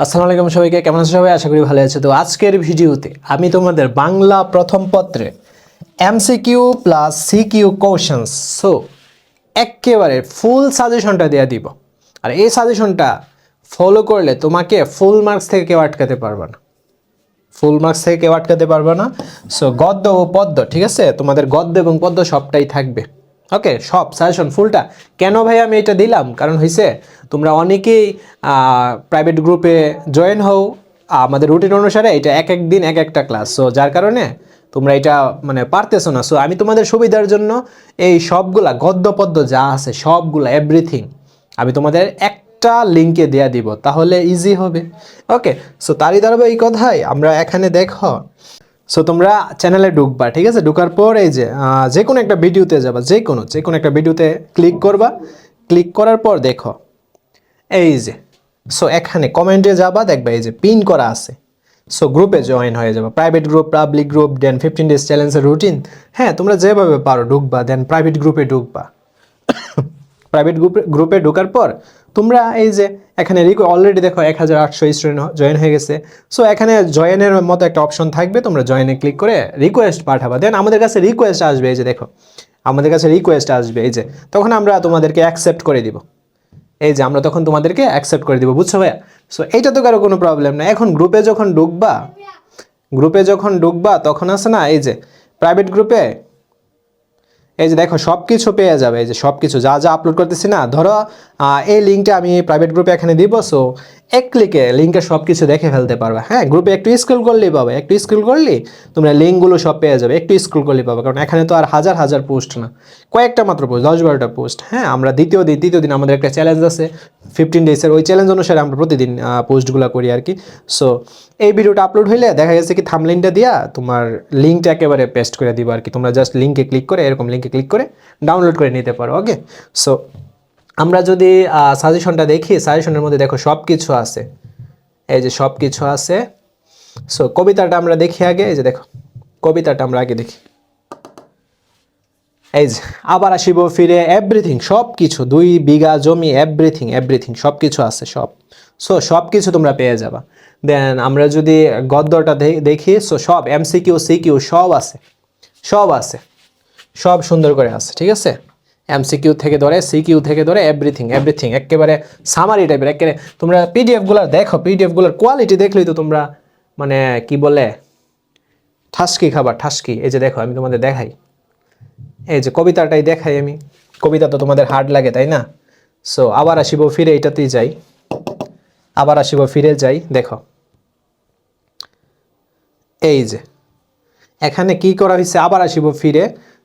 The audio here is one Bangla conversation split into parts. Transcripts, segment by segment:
আসসালামু আলাইকুম সবাইকে, কেমন আছো সবাই? আশা করি ভালো আছে তো আজকের ভিডিওতে আমি তোমাদের বাংলা প্রথম পত্রে MCQ plus CQ questions so একেবারে ফুল সাজেশনটা দেওয়া দিব। আর এই সাজেশনটা ফলো করলে তোমাকে ফুল মার্কস থেকে কেউ আটকাতে পারবে না। ফুল মার্কস থেকে কেউ আটকাতে পারবে না। সো গদ্য ও পদ্য, ঠিক আছে? তোমাদের গদ্য এবং পদ্য সবটাই থাকবে। ওকে সব সাজেশন ফুলটা কেন ভাই আমি এটা দিলাম? কারণ হয়েছে তোমরা অনেকেই প্রাইভেট গ্রুপে জয়েন হও, আমাদের রুটিন অনুসারে এটা এক এক দিন, এক একটা ক্লাস সো যার কারণে তোমরা এটা মানে পারতেছো না। সো আমি তোমাদের সুবিধার জন্য এই সবগুলা গদ্য পদ্য যা আছে, সবগুলা এভরিথিং আমি তোমাদের একটা লিঙ্কে দেয়া দিব, তাহলে ইজি হবে। ওকে সো তারই এই কথাই আমরা এখানে দেখো সো তোমরা চ্যানেলে ঢুকবা, ঠিক আছে? ঢুকার পর এই যে যে কোনো একটা ভিডিওতে যাবা যে কোনো যে কোনো একটা ভিডিওতে ক্লিক করবা। ক্লিক করার পর দেখো, এই যে সো এখানে কমেন্টে যাবা, দেখবা এই যে পিন করা আছে। সো গ্রুপে জয়েন হয়ে যাবে। Private group public group then fifteen days চ্যালেঞ্জের রুটিন হ্যাঁ তোমরা যেভাবে পারো, ঢুকবা দেন প্রাইভেট গ্রুপে ঢুকবা। প্রাইভেট গ্রুপে গ্রুপে ঢোকার পর তোমরা এই যে এখানে অলরেডি দেখো এক হাজার আটশো স্টুডেন্ট জয়েন হয়ে গেছে। সো এখানে জয়েনের মতো একটা অপশন থাকবে, তোমরা জয়েনে ক্লিক করে রিকোয়েস্ট পাঠাবা। দেন আমাদের কাছে রিকোয়েস্ট আসবে, এই যে দেখো, আমাদের কাছে রিকোয়েস্ট আসবে, এই যে। তখন আমরা তোমাদেরকে অ্যাকসেপ্ট করে দিব। এই যে, আমরা তখন তোমাদেরকে অ্যাকসেপ্ট করে দিব, বুঝছ ভাইয়া? সো এইটা তো কারও কোনো প্রবলেম না। এখন গ্রুপে যখন ঢুকবা গ্রুপে যখন ঢুকবা, তখন আছে না, এই যে প্রাইভেট গ্রুপে এই যে দেখো সব কিছু পেয়ে যাবে। এই যে সব কিছু যা যা আপলোড করতেছি না, ধরো এই লিঙ্কটা আমি প্রাইভেট গ্রুপে এখানে দিব সো এক ক্লিকে লিঙ্কে সব কিছু দেখে ফেলতে পারবে। হ্যাঁ গ্রুপে একটু স্ক্রল করলেই পাবে। একটু স্ক্রল করলেই তোমরা লিঙ্কগুলো সব পেয়ে যাবে। একটু স্ক্রল করলেই পাবে। কারণ এখানে তো আর হাজার হাজার পোস্ট না। কয়েকটা মাত্র পোস্ট দশ বারোটা পোস্ট হ্যাঁ আমরা দ্বিতীয় দিন, তৃতীয় দিন আমাদের একটা চ্যালেঞ্জ আছে। ফিফটিন ডেজের ওই চ্যালেঞ্জ অনুসারে আমরা প্রতিদিন পোস্টগুলো করি আর কি। সো এই ভিডিওটা আপলোড হইলে দেখা গেছে কি থামলাইনটা দিয়া তোমার লিঙ্কটা একেবারে পেস্ট করে দিব আর কি। তোমরা জাস্ট লিঙ্কে ক্লিক করে, এরকম লিঙ্কে ক্লিক করে ডাউনলোড করে নিতে পারো ওকে সো আমরা যদি সাজেশনটা দেখি সাজেশনের মধ্যে দেখো সব কিছু আছে। এই যে সব কিছু আছে। সো কবিতাটা আমরা দেখি আগে, এই যে দেখো, কবিতাটা আমরা আগে দেখি। এই যে, আবার আসিব ফিরে এভরিথিং সব কিছু দুই বিঘা জমি এভরিথিং এভরিথিং সব কিছু আছে, সব। সো সব কিছু তোমরা পেয়ে যাবা। দেন আমরা যদি গদ্যটা দেখি সো সব এমসিকিউ সিকিউ সব আছে। সব আছে। সব সুন্দর করে আছে, ঠিক আছে? এমসিকিউ থেকে ধরে সিকিউ থেকে ধরে এভরিথিং এভরিথিং একেবারে সামারি টাইপের একেবারে তোমরা পিডিএফগুলো দেখো পিডিএফগুলোর কোয়ালিটি দেখলেই তো তোমরা মানে কি বলে, ঠাসকি খাবার ঠাসকি। এই যে দেখো, আমি তোমাদের দেখাই। এই যে কবিতাটাই দেখাই আমি। কবিতা তো তোমাদের হার্ড লাগে, তাই না? সো আবার আসিব, ফিরে এটাতেই যাই। আবার আসিব, ফিরে যাই। দেখো। এই যে, এখানে কি করা হয়েছে আবার আসিব, ফিরে।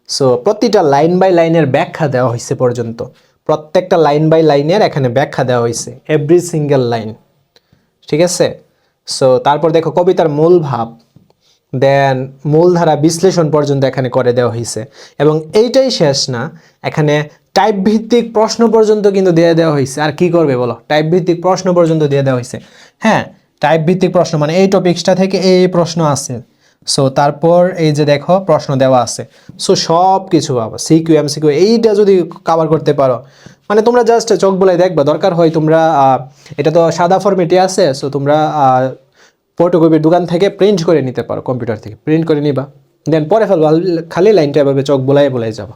সো প্রতিটা লাইন বাই লাইনের ব্যাখ্যা দেওয়া হয়েছে পর্যন্ত। প্রত্যেকটা লাইন বাই লাইনের এখানে ব্যাখ্যা দেওয়া হয়েছে এভরি সিঙ্গেল লাইন ঠিক আছে? সো তারপর দেখো, কবিতার মূল ভাব। দেন মূলধারা বিশ্লেষণ পর্যন্ত এখানে করে দেওয়া হয়েছে। এবং এইটাই শেষ না, এখানে টাইপ ভিত্তিক প্রশ্ন পর্যন্ত কিন্তু দিয়ে দেওয়া হয়েছে। আর কি করবে বলো? টাইপ ভিত্তিক প্রশ্ন পর্যন্ত দিয়ে দেওয়া হয়েছে। হ্যাঁ টাইপ ভিত্তিক প্রশ্ন মানে এই টপিক্সটা থেকে এই প্রশ্ন আছে সো তারপর এই যে দেখো, প্রশ্ন দেওয়া আছে। সো সব কিছু বাবা সিকিউ এম সিকিউ এইটা যদি কাভার করতে পারো মানে তোমরা জাস্ট চোখ বলে দেখবা, দরকার হয় তোমরা এটা তো সাদা ফরমেটে আছে সো তোমরা ফটোকপির দোকান থেকে প্রিন্ট করে নিতে পারো কম্পিউটার থেকে। প্রিন্ট করে নিবা। দেন পরে ফেলবা খালি লাইনটা এভাবে চোখ বোলাই বোলাই যাবা।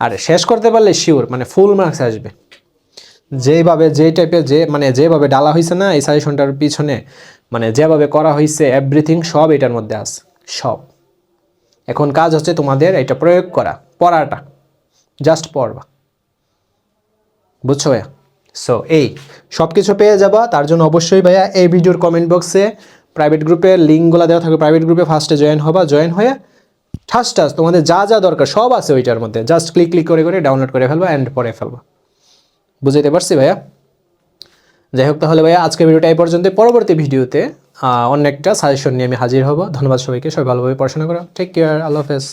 আর, শেষ করতে পারলে শিওর মানে ফুল মার্কস আসবে। যেভাবে যে টাইপের যে মানে যেভাবে ডালা হয়েছে না, এই সাজেশনটার পিছনে মানে যেভাবে করা হয়েছে এভরিথিং সব এটার মধ্যে আছে, সব। এখন কাজ হচ্ছে তোমাদের এটা প্রয়োগ করা, পড়াটা জাস্ট পড়বা। বুঝছ ভাইয়া? সো এই সব কিছু পেয়ে যাবা, তার জন্য অবশ্যই ভাইয়া এই ভিডিওর কমেন্ট বক্সে প্রাইভেট গ্রুপের লিঙ্কগুলো দেওয়া থাকবে প্রাইভেট গ্রুপে ফার্স্টে জয়েন হবা জয়েন হয়ে ঠাস ঠাস তোমাদের যা যা দরকার সব আছে ওইটার মধ্যে জাস্ট ক্লিক ক্লিক করে করে ডাউনলোড করে ফেলবা অ্যান্ড পরে ফেলবা। বুঝাইতে পারছি ভাইয়া? যাই হোক তাহলে ভাইয়া, আজকের ভিডিওটা এই পর্যন্ত পরবর্তী ভিডিওতে অন্য একটা সাজেশন নিয়ে আমি হাজির হব। ধন্যবাদ সবাইকে। সবাই ভালোভাবে পড়াশোনা করো। টেক কেয়ার আল্লাহ হাফেজ।